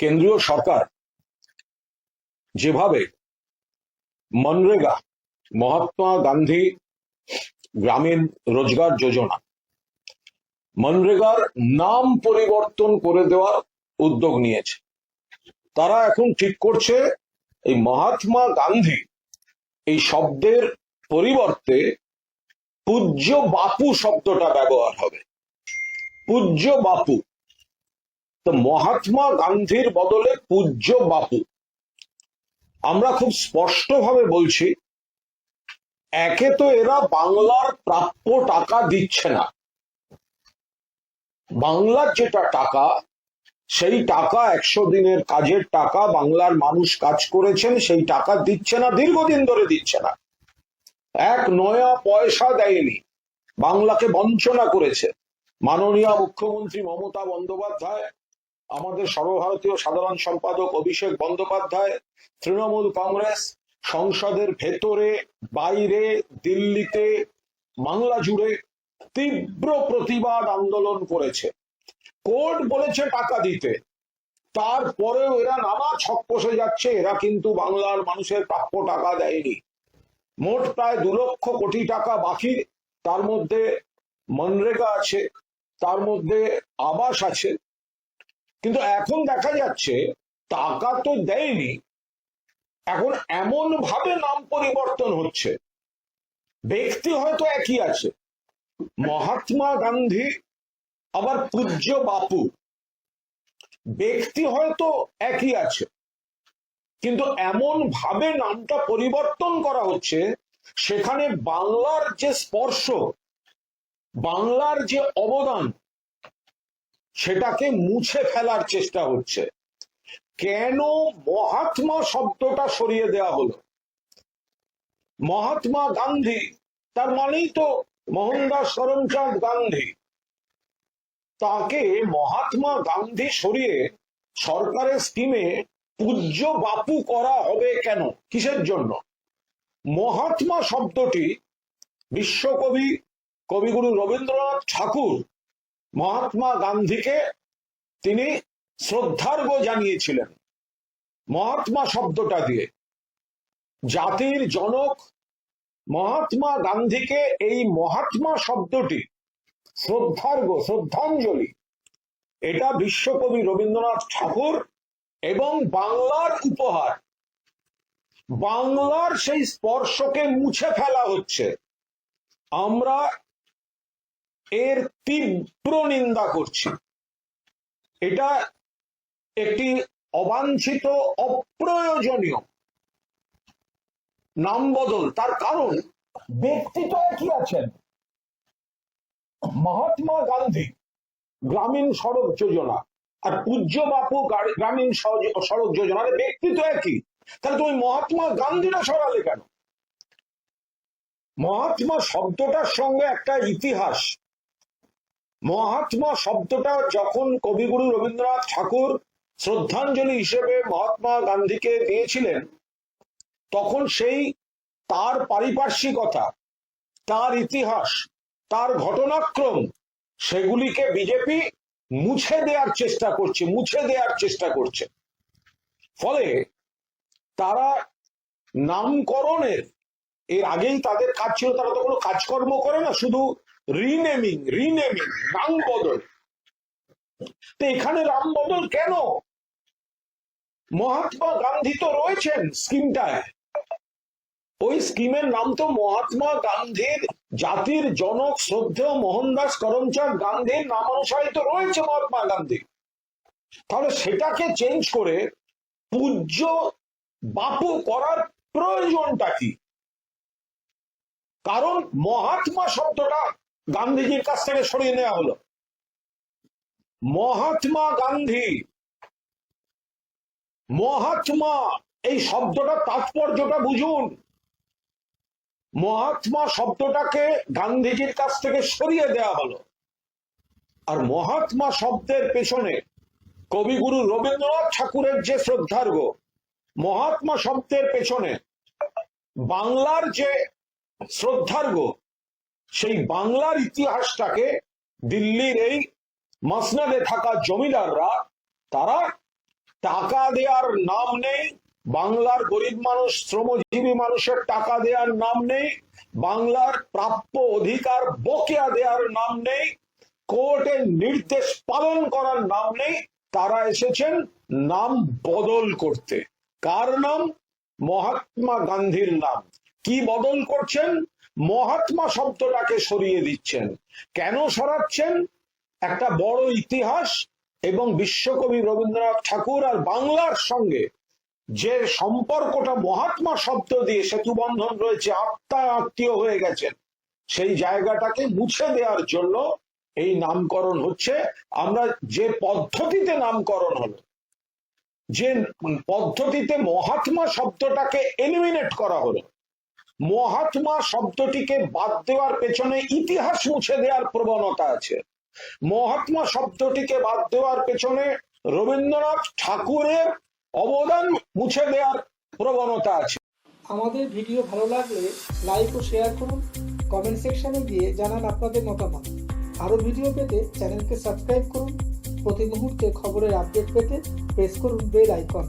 কেন্দ্রীয় সরকার যেভাবে মনরেগা, মহাত্মা গান্ধী গ্রামীণ রোজগার যোজনা মনরেগার নাম পরিবর্তন করে দেওয়ার উদ্যোগ নিয়েছে। তারা এখন ঠিক করছে এই মহাত্মা গান্ধী এই শব্দের পরিবর্তে পূজ্য বাপু শব্দটা ব্যবহার হবে। পূজ্য বাপু তো মহাত্মা গান্ধীর বদলে পূজ্য বাপু। আমরা খুব স্পষ্টভাবে বলছি, একে তো এরা বাংলার প্রাপ্য টাকা দিচ্ছে না। বাংলার যেটা টাকা, সেই টাকা একশো দিনের কাজের টাকা বাংলার মানুষ কাজ করেছেন, সেই টাকা দিচ্ছে না, দীর্ঘদিন ধরে দিচ্ছে না। এক নয়া পয়সা দেয়নি, বাংলাকে বঞ্চনা করেছে। মাননীয় মুখ্যমন্ত্রী মমতা বন্দ্যোপাধ্যায় আমাদের সর্বভারতীয় সাধারণ সম্পাদক অভিষেক বন্দ্যোপাধ্যায়, তৃণমূল কংগ্রেস, সংসদের ভেতরে, বাইরে, দিল্লিতে, বাংলা জুড়ে তীব্র প্রতিবাদ আন্দোলন করেছে। কোর্ট বলেছে টাকা দিতে। তারপরেও এরা নানা ছক কষে যাচ্ছে, এরা কিন্তু বাংলার মানুষের প্রাপ্য টাকা দেয়নি। মোট প্রায় দু লক্ষ কোটি টাকা বাকি, তার মধ্যে মনরেগা আছে, তার মধ্যে আবাস আছে কিন্তু এখন দেখা যাচ্ছে টাকা তো দেয়নি। এখন এমন ভাবে নাম পরিবর্তন হচ্ছে। ব্যক্তি হয়তো একই আছে। মহাত্মা গান্ধী, আবার পূজ্য বাপু। ব্যক্তি হয়তো একই আছে। কিন্তু এমন ভাবে নামটা পরিবর্তন করা হচ্ছে, সেখানে বাংলার যে স্পর্শ, বাংলার যে অবদান সেটাকে মুছে ফেলার চেষ্টা হচ্ছে। কেন মহাত্মা শব্দটা সরিয়ে দেওয়া হলো? মহাত্মা গান্ধী, তার মানেই তো মোহনদাস করমচাঁদ গান্ধী। তাকে মহাত্মা গান্ধী সরিয়ে সরকারের স্কিমে পূজ্য বাপু করা হবে কেন? কিসের জন্য? মহাত্মা শব্দটি বিশ্বকবি কবিগুরু রবীন্দ্রনাথ ঠাকুর মহাত্মা গান্ধীকে তিনি শ্রদ্ধার্ঘ জানিয়েছিলেন। মহাত্মা শব্দটা দিয়ে। জাতির জনক মহাত্মা গান্ধীকে এই মহাত্মা শব্দটি, শ্রদ্ধার্ঘ, শ্রদ্ধাঞ্জলি, এটা বিশ্বকবি রবীন্দ্রনাথ ঠাকুর এবং বাংলার উপহার। বাংলার সেই স্পর্শকে মুছে ফেলা হচ্ছে। আমরা এর তীব্র নিন্দা করছি। এটা একটি অবাঞ্ছিত, অপ্রয়োজনীয় নাম বদল। তার কারণ ব্যক্তি তো একই আছেন? মহাত্মা গান্ধী, গ্রামীণ সড়ক যোজনা। আর পূজ্য বাপু গ্রামীণ সড়ক যোজনা ব্যক্তি তো একই। তাহলে তুমি মহাত্মা গান্ধীরা সরালে কেন? মহাত্মা শব্দটার সঙ্গে একটা ইতিহাস মহাত্মা শব্দটা যখন কবিগুরু রবীন্দ্রনাথ ঠাকুর শ্রদ্ধাঞ্জলি হিসেবে মহাত্মা গান্ধীকে দিয়েছিলেন, তখন সেই তার পারিপার্শ্বিকতা, তার ইতিহাস, তার ঘটনাক্রম, সেগুলিকে বিজেপি মুছে দেওয়ার চেষ্টা করছে, মুছে দেওয়ার চেষ্টা করছে। ফলে তারা নামকরণের, এর আগেই তাদের কাজ ছিল, তারা তো কোনো কাজকর্ম করে না, শুধু রিনেমিং রিনেমিং নাম বদল তো এখানে রাম বদল কেন? মহাত্মা গান্ধী তো রয়েছেন স্কিমটায় ওই স্কিমের নাম তো মহাত্মা গান্ধীর জাতির জনক শ্রদ্ধেয় মোহনদাস করমচাঁদ গান্ধীর নামানুসারে তো রয়েছে মহাত্মা গান্ধী। তাহলে সেটাকে চেঞ্জ করে পূজ্য বাপু করার প্রয়োজনটা কি? কারণ মহাত্মা শব্দটা গান্ধীজির কাছ থেকে সরিয়ে নেওয়া হলো। মহাত্মা গান্ধী, মহাত্মা, এই শব্দটা তাৎপর্যটা বুঝুন। মহাত্মা শব্দটাকে গান্ধীজির কাছ থেকে সরিয়ে দেওয়া হলো। আর মহাত্মা শব্দের পেছনে কবিগুরু রবীন্দ্রনাথ ঠাকুরের যে শ্রদ্ধার্ঘ, মহাত্মা শব্দের পেছনে বাংলার যে শ্রদ্ধার্ঘ সেই বাংলার ইতিহাসটাকে দিল্লির এই মসনাদে থাকা জমিদাররা, তারা টাকা দেওয়ার নাম নেই, বাংলার গরিব মানুষ, শ্রমজীবী মানুষের টাকা দেওয়ার নাম নেই, বাংলার প্রাপ্য অধিকার বকেয়া দেওয়ার নাম নেই কোর্টের নির্দেশ পালন করার নাম নেই, তারা এসেছেন নাম বদল করতে। কার নাম? মহাত্মা গান্ধীর নাম। কি বদল করছেন? মহাত্মা শব্দটাকে সরিয়ে দিচ্ছেন। কেন সরাচ্ছেন? একটা বড় ইতিহাস এবং বিশ্বকবি রবীন্দ্রনাথ ঠাকুর আর বাংলার সঙ্গে যে সম্পর্কটা মহাত্মা শব্দ দিয়ে সেতু বন্ধন রয়েছে, আত্মা আত্মীয় হয়ে গেছেন। সেই জায়গাটাকে মুছে দেওয়ার জন্য এই নামকরণ হচ্ছে। আমরা যে পদ্ধতিতে নামকরণ হলো, যে পদ্ধতিতে মহাত্মা শব্দটাকে এলিমিনেট করা হলো মহাত্মা শব্দটিকে বাদ দেওয়ার পেছনে ইতিহাস মুছে দেওয়ার প্রবণতা আছে। মহাত্মা শব্দটিকে বাদ দেওয়ার পেছনে রবীন্দ্রনাথ ঠাকুরের অবদান মুছে দেওয়ার প্রবণতা আছে। আমাদের ভিডিও ভালো লাগলে লাইক ও শেয়ার করুন। কমেন্ট সেকশনে গিয়ে জানান আপনাদের মতামত। আরও ভিডিও পেতে চ্যানেলকে সাবস্ক্রাইব করুন। প্রতি মুহূর্তে খবরের আপডেট পেতে প্রেস করুন বেল আইকন।